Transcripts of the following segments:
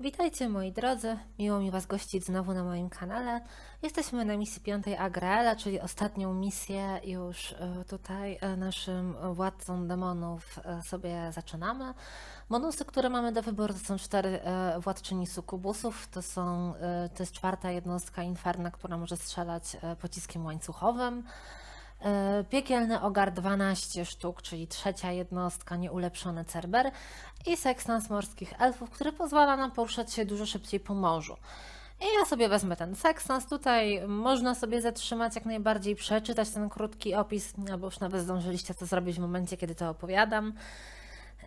Witajcie moi drodzy, miło mi Was gościć znowu na moim kanale. Jesteśmy na misji piątej Agraela, czyli ostatnią misję już e, tutaj e, naszym władcą demonów e, sobie zaczynamy. Bonusy, które mamy do wyboru to są cztery władczyni sukubusów, to, są, to jest czwarta jednostka Inferna, która może strzelać pociskiem łańcuchowym. E, Piekielny ogar 12 sztuk, czyli trzecia jednostka, nieulepszony Cerber i sekstans morskich elfów, który pozwala nam poruszać się dużo szybciej po morzu. I ja sobie wezmę ten sekstans. Tutaj można sobie zatrzymać jak najbardziej, przeczytać ten krótki opis, albo już nawet zdążyliście to zrobić w momencie, kiedy to opowiadam.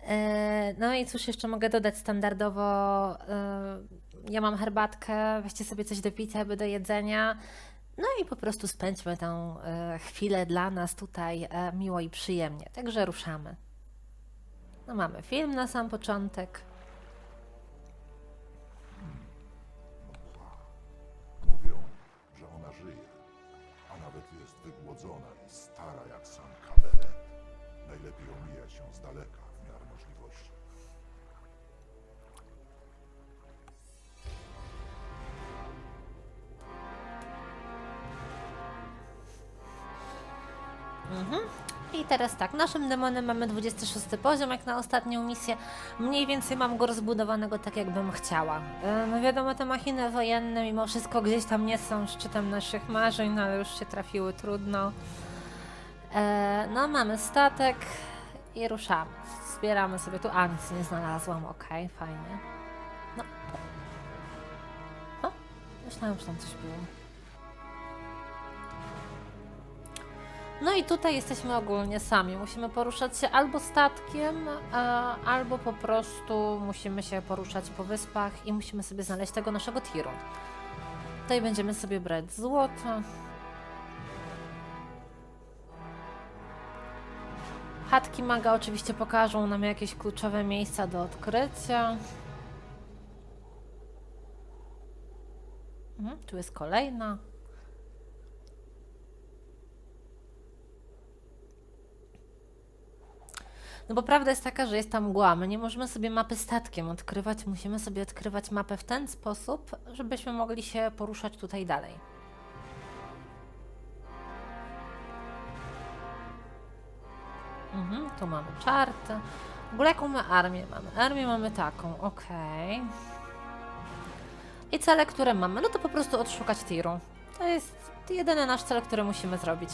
E, No i cóż jeszcze mogę dodać standardowo? e, Ja mam herbatkę, weźcie sobie coś do picia, aby do jedzenia. No i po prostu spędźmy tę e, chwilę dla nas tutaj e, miło i przyjemnie. Także ruszamy. No mamy film na sam początek. Teraz tak, naszym demonem mamy 26 poziom, jak na ostatnią misję. Mniej więcej mam go rozbudowanego tak, jakbym chciała. E, No wiadomo, te machiny wojenne mimo wszystko gdzieś tam nie są szczytem naszych marzeń, no ale już się trafiły trudno. E, No mamy statek i ruszamy. Zbieramy sobie tu, a nic nie znalazłam, okej, fajnie. No. O, myślałam, że tam coś było. No i tutaj jesteśmy ogólnie sami. Musimy poruszać się albo statkiem, e, albo po prostu musimy się poruszać po wyspach i musimy sobie znaleźć tego naszego tiru. Tutaj będziemy sobie brać złoto. Chatki maga oczywiście pokażą nam jakieś kluczowe miejsca do odkrycia. Mhm, tu jest kolejna. No bo prawda jest taka, że jest tam mgła. My nie możemy sobie mapy statkiem odkrywać. Musimy sobie odkrywać mapę w ten sposób, żebyśmy mogli się poruszać tutaj dalej. Mhm, tu mamy czartę. W ogóle jaką my armię mamy? Armię mamy taką, okej. I cele, które mamy? No to po prostu odszukać tiru. To jest jedyny nasz cel, który musimy zrobić.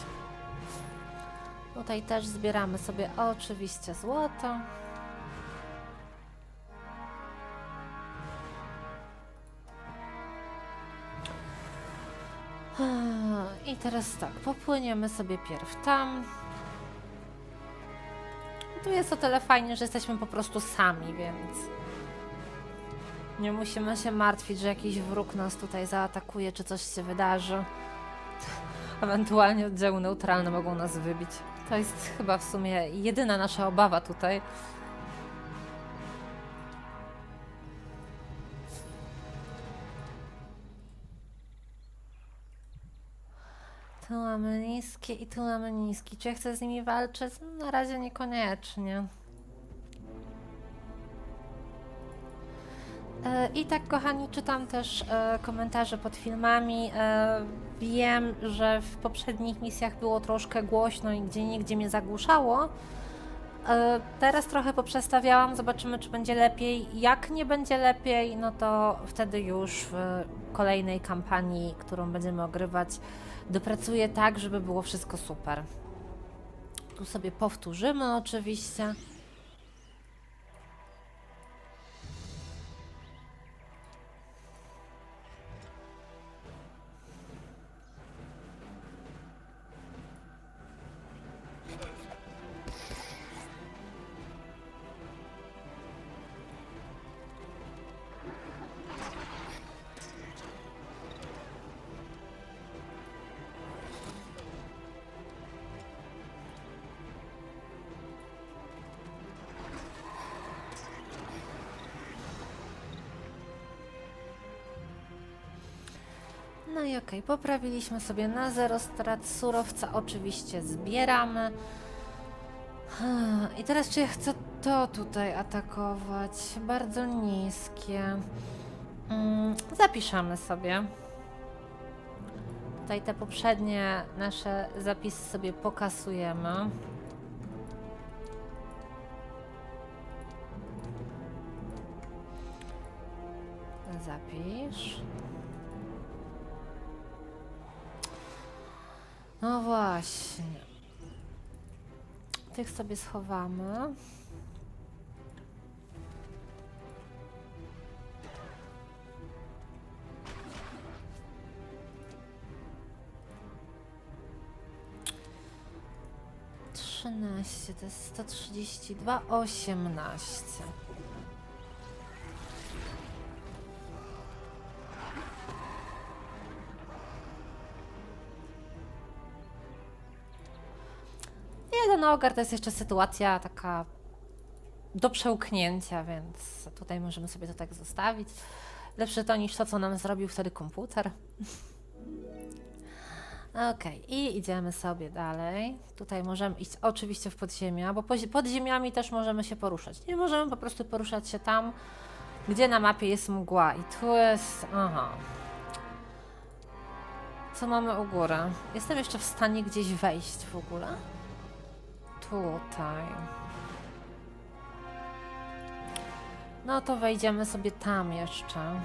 Tutaj też zbieramy sobie oczywiście złoto. I teraz tak, popłyniemy sobie pierw tam. Tu jest o tyle fajnie, że jesteśmy po prostu sami, więc nie musimy się martwić, że jakiś wróg nas tutaj zaatakuje, czy coś się wydarzy. Ewentualnie oddziały neutralne mogą nas wybić. To jest chyba w sumie jedyna nasza obawa tutaj. Tu mamy niskie i tu mamy niski. Czy ja chcę z nimi walczyć? No, Na razie niekoniecznie. I tak, kochani, czytam też e, komentarze pod filmami. E, wiem, że w poprzednich misjach było troszkę głośno i gdzie niegdzie mnie zagłuszało. E, teraz trochę poprzestawiałam, zobaczymy, czy będzie lepiej. Jak nie będzie lepiej, no to wtedy już w kolejnej kampanii, którą będziemy ogrywać, dopracuję tak, żeby było wszystko super. Tu sobie powtórzymy oczywiście. No i okej, poprawiliśmy sobie na zero strat. Surowca oczywiście zbieramy. I teraz czy ja chcę to tutaj atakować? Bardzo niskie. Mm, zapiszemy sobie. Tutaj te poprzednie nasze zapisy sobie pokasujemy. No właśnie. Tych sobie schowamy. Trzynaście, to jest sto trzydzieści dwa, osiemnaście. Jeden ogar to jest jeszcze sytuacja taka do przełknięcia, więc tutaj możemy sobie to tak zostawić. Lepsze to niż to, co nam zrobił wtedy komputer. Okej, i idziemy sobie dalej. Tutaj możemy iść oczywiście w podziemia, bo pod ziemiami też możemy się poruszać. Nie możemy po prostu poruszać się tam, gdzie na mapie jest mgła. I tu jest. Aha. Co mamy u góry? Jestem jeszcze w stanie gdzieś wejść w ogóle? Tutaj. No to wejdziemy sobie tam jeszcze.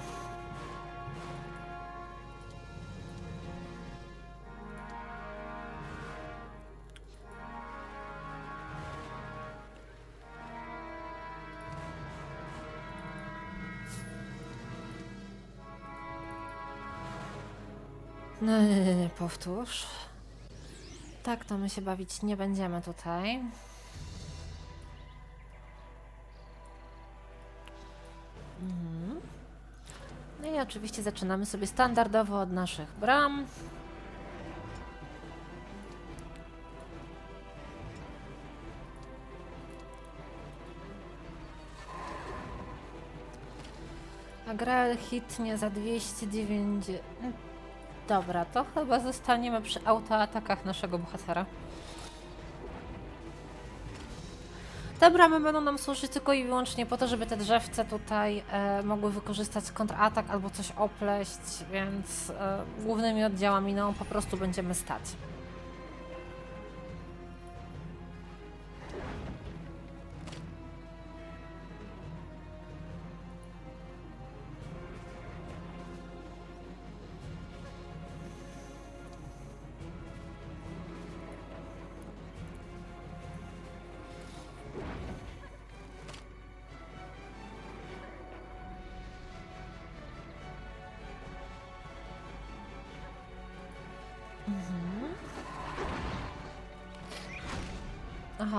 No, nie, nie, nie, powtórz. Tak, to my się bawić nie będziemy tutaj. Mhm. No i oczywiście zaczynamy sobie standardowo od naszych bram. Agrael hitnie za 209. Dobra, to chyba zostaniemy przy autoatakach naszego bohatera. Te bramy będą nam służyć tylko i wyłącznie po to, żeby te drzewce tutaj e, mogły wykorzystać kontratak albo coś opleść, więc e, głównymi oddziałami no po prostu będziemy stać.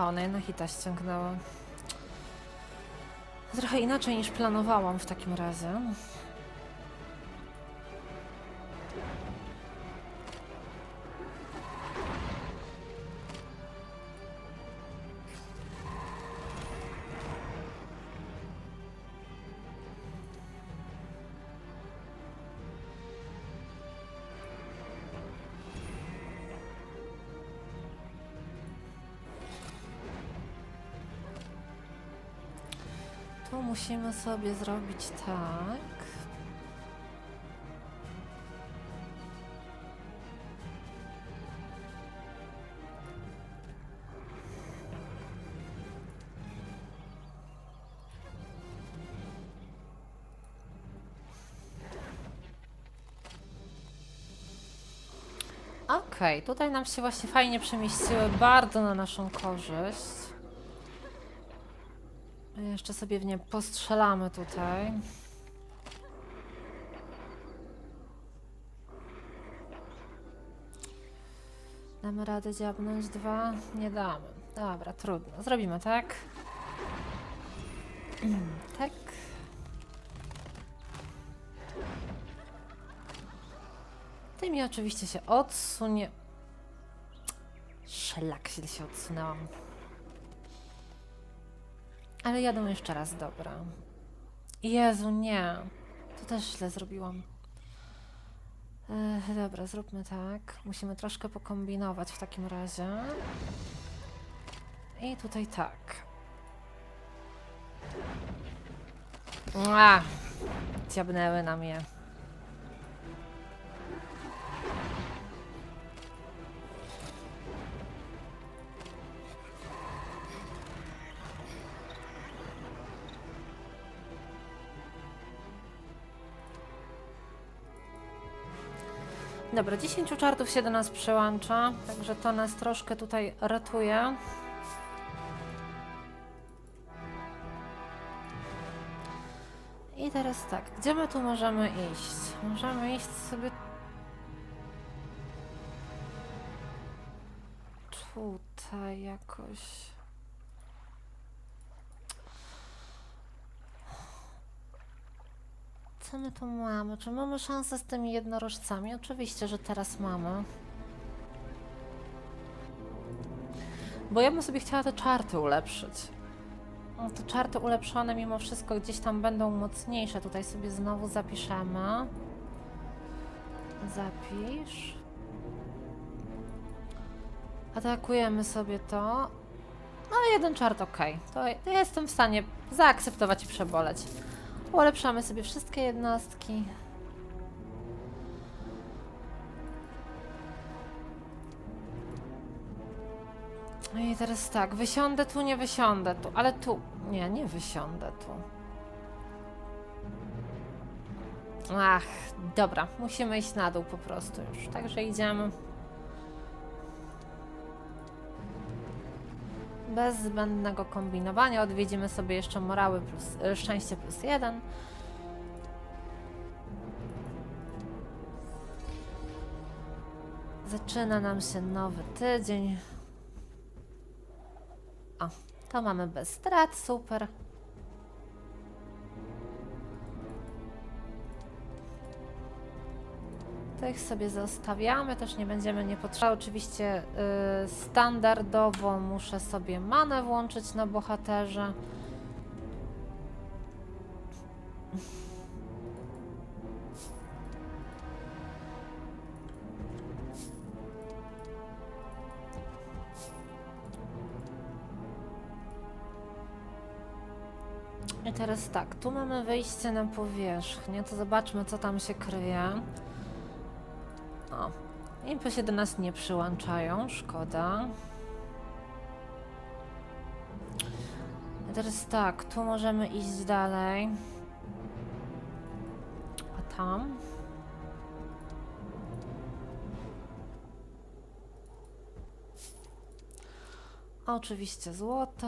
Aha, ona jedna hita ściągnęła. Trochę inaczej niż planowałam w takim razie. Tu musimy sobie zrobić tak. Okej, tutaj nam się właśnie fajnie przemieściły, bardzo na naszą korzyść. Jeszcze sobie w nie postrzelamy tutaj. Damy radę dziabnąć dwa? Nie damy. Dobra, trudno. Zrobimy tak. tak. Tymi oczywiście się odsunie. Szlak się odsunęłam. Ale jadą jeszcze raz, dobra. Jezu, nie. To też źle zrobiłam. Ech, dobra, zróbmy tak. Musimy troszkę pokombinować w takim razie. I tutaj tak. A, ciabnęły na mnie. Dobra, 10 czartów się do nas przełącza, także to nas troszkę tutaj ratuje. I teraz tak, gdzie my tu możemy iść? Możemy iść sobie tutaj jakoś. Co my tu mamy? Czy mamy szansę z tymi jednorożcami? Oczywiście, że teraz mamy. Bo ja bym sobie chciała te czarty ulepszyć. Te czarty ulepszone mimo wszystko gdzieś tam będą mocniejsze. Tutaj sobie znowu zapiszemy. Zapisz. Atakujemy sobie to. No jeden czart ok. To jestem w stanie zaakceptować i przeboleć. Ulepszamy sobie wszystkie jednostki. No i teraz tak, wysiądę tu, nie wysiądę tu, ale tu. Nie, nie wysiądę tu. Ach, dobra, musimy iść na dół po prostu już. Także idziemy. Bez zbędnego kombinowania odwiedzimy sobie jeszcze morały plus, e, szczęście plus jeden. Zaczyna nam się nowy tydzień. O, to mamy bez strat, super. Tych sobie zostawiamy, też nie będziemy nie potrzebować. Oczywiście y, standardowo muszę sobie manę włączyć na bohaterze. I teraz tak, tu mamy wyjście na powierzchnię, to zobaczmy co tam się kryje. Się do nas nie przyłączają, szkoda. Teraz tak, tu możemy iść dalej. A tam? Oczywiście złoto.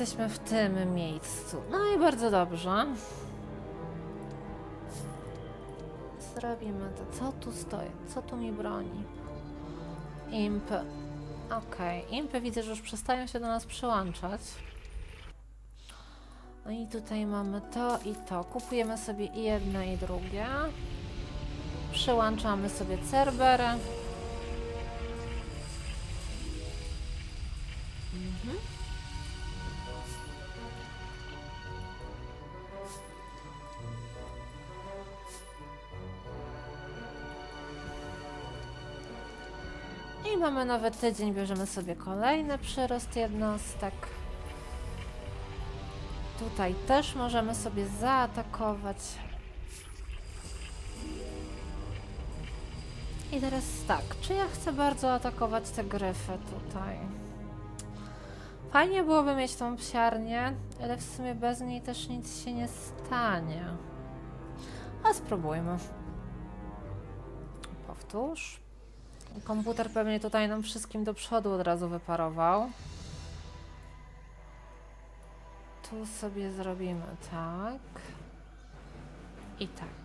Jesteśmy w tym miejscu. No i bardzo dobrze. Zrobimy to. Co tu stoi? Co tu mi broni? Impy. Okej, impy widzę, że już przestają się do nas przyłączać. No i tutaj mamy to i to. Kupujemy sobie i jedno i drugie. Przyłączamy sobie Cerberę. Mamy nowy tydzień, bierzemy sobie kolejny przyrost jednostek. Tutaj też możemy sobie zaatakować. I teraz tak, czy ja chcę bardzo atakować te gryfy tutaj? Fajnie byłoby mieć tą psiarnię, ale w sumie bez niej też nic się nie stanie. A spróbujmy. Powtórz. Komputer pewnie tutaj nam wszystkim do przodu od razu wyparował. Tu sobie zrobimy tak. I tak.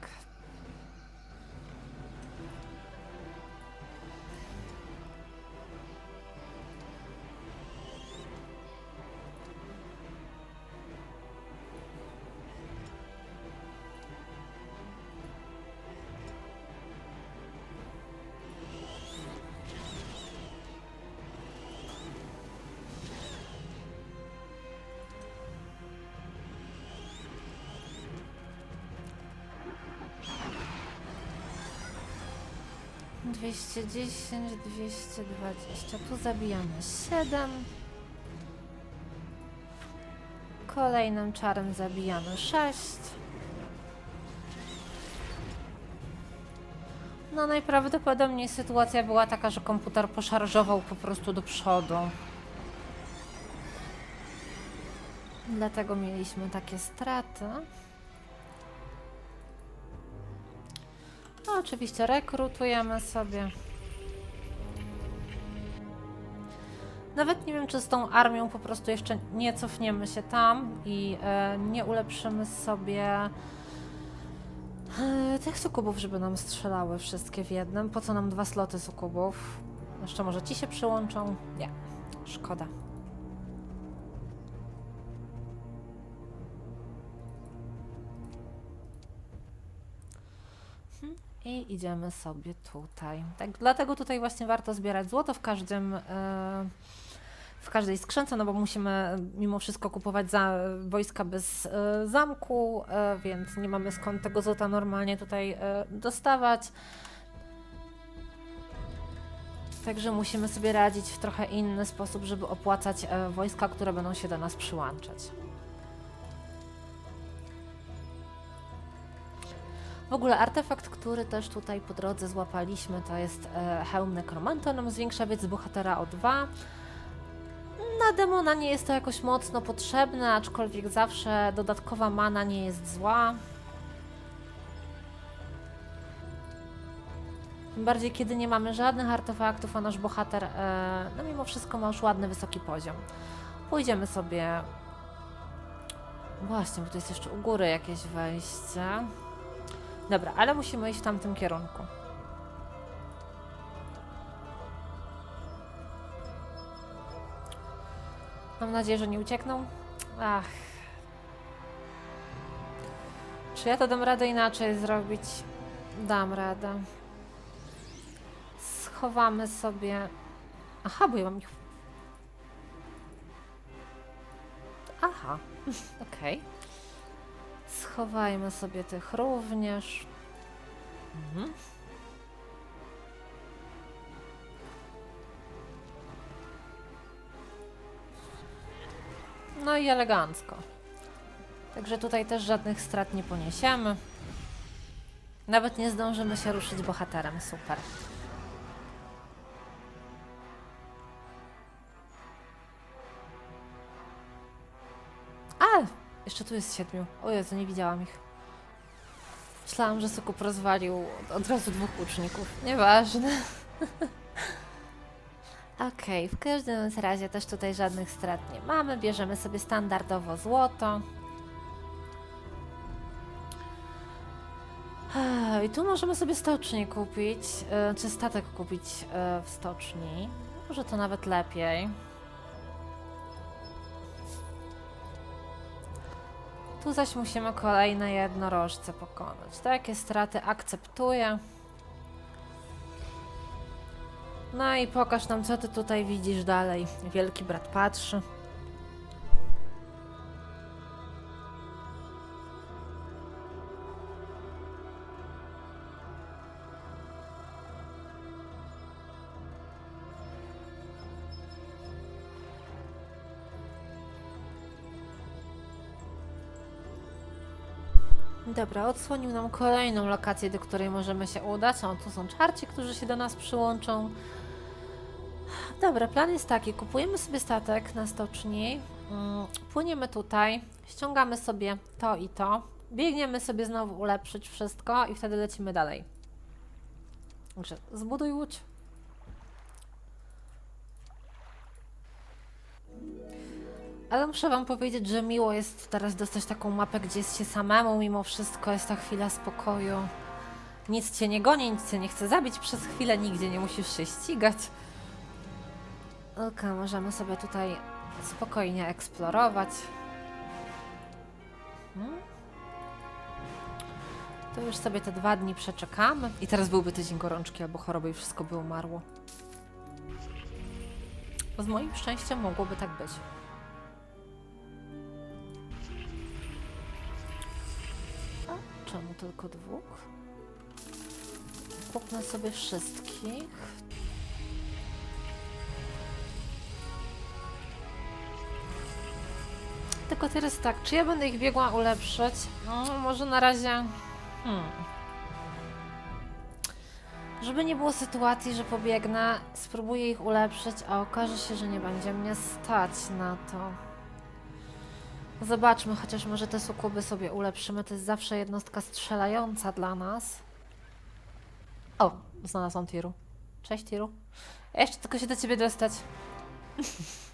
210, 220. Tu zabijamy 7. Kolejnym czarem zabijamy 6. No najprawdopodobniej sytuacja była taka, że komputer poszarżował po prostu do przodu. Dlatego mieliśmy takie straty. Oczywiście rekrutujemy sobie. Nawet nie wiem, czy z tą armią po prostu jeszcze nie cofniemy się tam i e, nie ulepszymy sobie e, tych sukubów, żeby nam strzelały wszystkie w jednym. Po co nam dwa sloty sukubów? Jeszcze może ci się przyłączą? Nie. Szkoda. I idziemy sobie tutaj. Tak, dlatego tutaj właśnie warto zbierać złoto w każdym. e, w każdej skrzynce, no bo musimy mimo wszystko kupować za wojska bez e, zamku, e, więc nie mamy skąd tego złota normalnie tutaj e, dostawać. Także musimy sobie radzić w trochę inny sposób, żeby opłacać e, wojska, które będą się do nas przyłączać. W ogóle artefakt, który też tutaj po drodze złapaliśmy, to jest e, hełm nekromanta. Nam zwiększa wiec bohatera o 2. Na demona nie jest to jakoś mocno potrzebne, aczkolwiek zawsze dodatkowa mana nie jest zła. Tym bardziej, kiedy nie mamy żadnych artefaktów, a nasz bohater, e, no mimo wszystko ma już ładny, wysoki poziom. Pójdziemy sobie... Właśnie, bo tu jest jeszcze u góry jakieś wejście. Dobra, ale musimy iść w tamtym kierunku. Mam nadzieję, że nie uciekną. Ach. Czy ja to dam radę inaczej zrobić? Dam radę. Schowamy sobie. Aha, bo ja mam ich. Aha, okej. Schowajmy sobie tych również. Mhm. No i elegancko. Także tutaj też żadnych strat nie poniesiemy. Nawet nie zdążymy się ruszyć bohaterem. Super. Jeszcze tu jest siedmiu. O Jezu, nie widziałam ich. Myślałam, że Sukup rozwalił od razu dwóch łuczników. Nieważne. Okej, w każdym razie też tutaj żadnych strat nie mamy. Bierzemy sobie standardowo złoto. I tu możemy sobie stocznię kupić, e, czy statek kupić e, w stoczni. Może to nawet lepiej. Tu zaś musimy kolejne jednorożce pokonać. Takie straty akceptuję. No i pokaż nam, co ty tutaj widzisz dalej. Wielki brat patrzy. Dobra, odsłonił nam kolejną lokację, do której możemy się udać. O, tu są czarci, którzy się do nas przyłączą. Dobra, plan jest taki. Kupujemy sobie statek na stoczni, mm, płyniemy tutaj, ściągamy sobie to i to, biegniemy sobie znowu ulepszyć wszystko i wtedy lecimy dalej. Także zbuduj łódź. Ale muszę wam powiedzieć, że miło jest teraz dostać taką mapę, gdzie jest się samemu, mimo wszystko jest ta chwila spokoju. Nic cię nie goni, nic cię nie chce zabić przez chwilę, nigdzie nie musisz się ścigać. Okej, możemy sobie tutaj spokojnie eksplorować. Hmm? To już sobie te dwa dni przeczekamy. I teraz byłby tydzień gorączki albo choroby i wszystko by umarło. Z moim szczęściem mogłoby tak być. Czemu tylko dwóch? kupmy sobie wszystkich. Tylko teraz tak, czy ja będę ich biegła ulepszyć? No, może na razie... Hmm. Żeby nie było sytuacji, że pobiegnę, spróbuję ich ulepszyć, a okaże się, że nie będzie mnie stać na to. Zobaczmy, chociaż może te sukuby sobie ulepszymy. To jest zawsze jednostka strzelająca dla nas. O, znalazłam Tiru. Cześć Tiru. Jeszcze tylko się do ciebie dostać.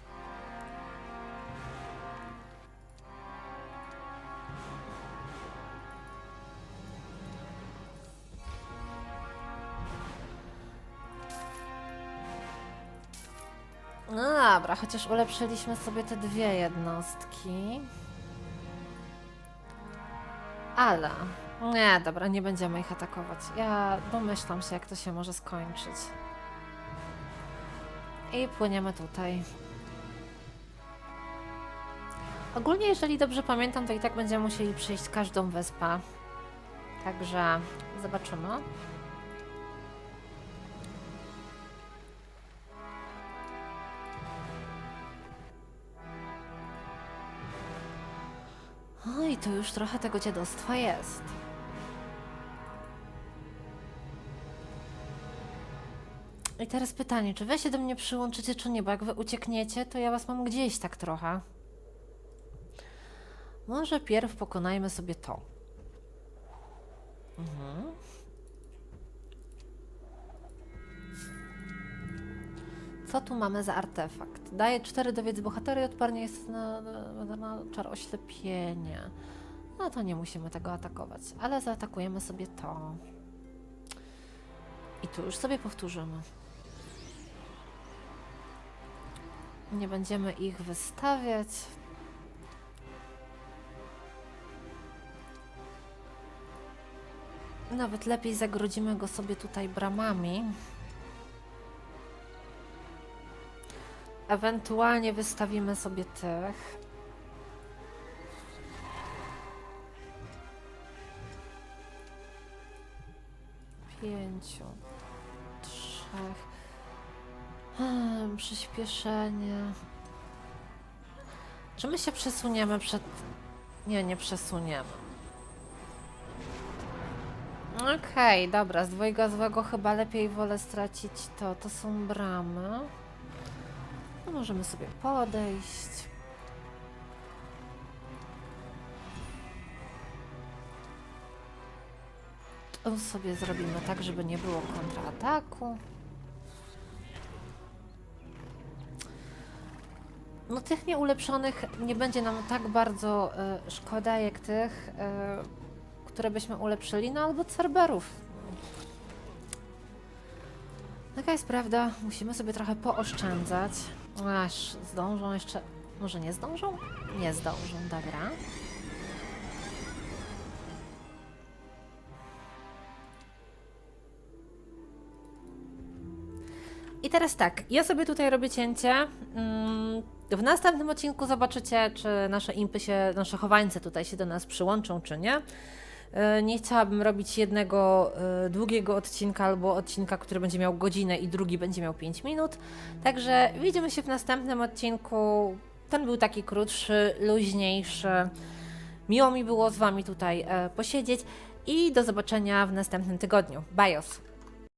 dobra, chociaż ulepszyliśmy sobie te dwie jednostki. Ale. Nie, dobra, nie będziemy ich atakować. Ja domyślam się, jak to się może skończyć. I płyniemy tutaj. Ogólnie, jeżeli dobrze pamiętam, to i tak będziemy musieli przejść każdą wyspę. Także zobaczymy. Tu już trochę tego dziadostwa jest. I teraz pytanie, czy wy się do mnie przyłączycie, czy nie? Bo jak wy uciekniecie, to ja was mam gdzieś tak trochę. Może pierw pokonajmy sobie to. Mhm. Co tu mamy za artefakt? Daje 4 do wiedzy bohatery i odparnie jest na, na, na czar oślepienia. No to nie musimy tego atakować, ale zaatakujemy sobie to. I tu już sobie powtórzymy. Nie będziemy ich wystawiać. Nawet lepiej zagrodzimy go sobie tutaj bramami. Ewentualnie wystawimy sobie tych. Pięciu. Trzech. Hmm, przyspieszenie. Czy my się przesuniemy przed... Nie, nie przesuniemy. Okej, dobra, z dwojga złego chyba lepiej wolę stracić to. To są bramy. No możemy sobie podejść. Tu sobie zrobimy tak, żeby nie było kontrataku. No tych nieulepszonych nie będzie nam tak bardzo e, szkoda, jak tych, e, które byśmy ulepszyli, no albo Cerberów. Taka jest prawda, musimy sobie trochę pooszczędzać. Aż zdążą jeszcze. Może nie zdążą? Nie zdążą, dobra. I teraz tak, ja sobie tutaj robię cięcie. Mm, W następnym odcinku zobaczycie, czy nasze impy się, nasze chowańce tutaj się do nas przyłączą, czy nie. E, Nie chciałabym robić jednego e, długiego odcinka albo odcinka, który będzie miał godzinę i drugi będzie miał 5 minut. Także widzimy się w następnym odcinku. Ten był taki krótszy, luźniejszy. Miło mi było z Wami tutaj e, posiedzieć i do zobaczenia w następnym tygodniu. Bajos!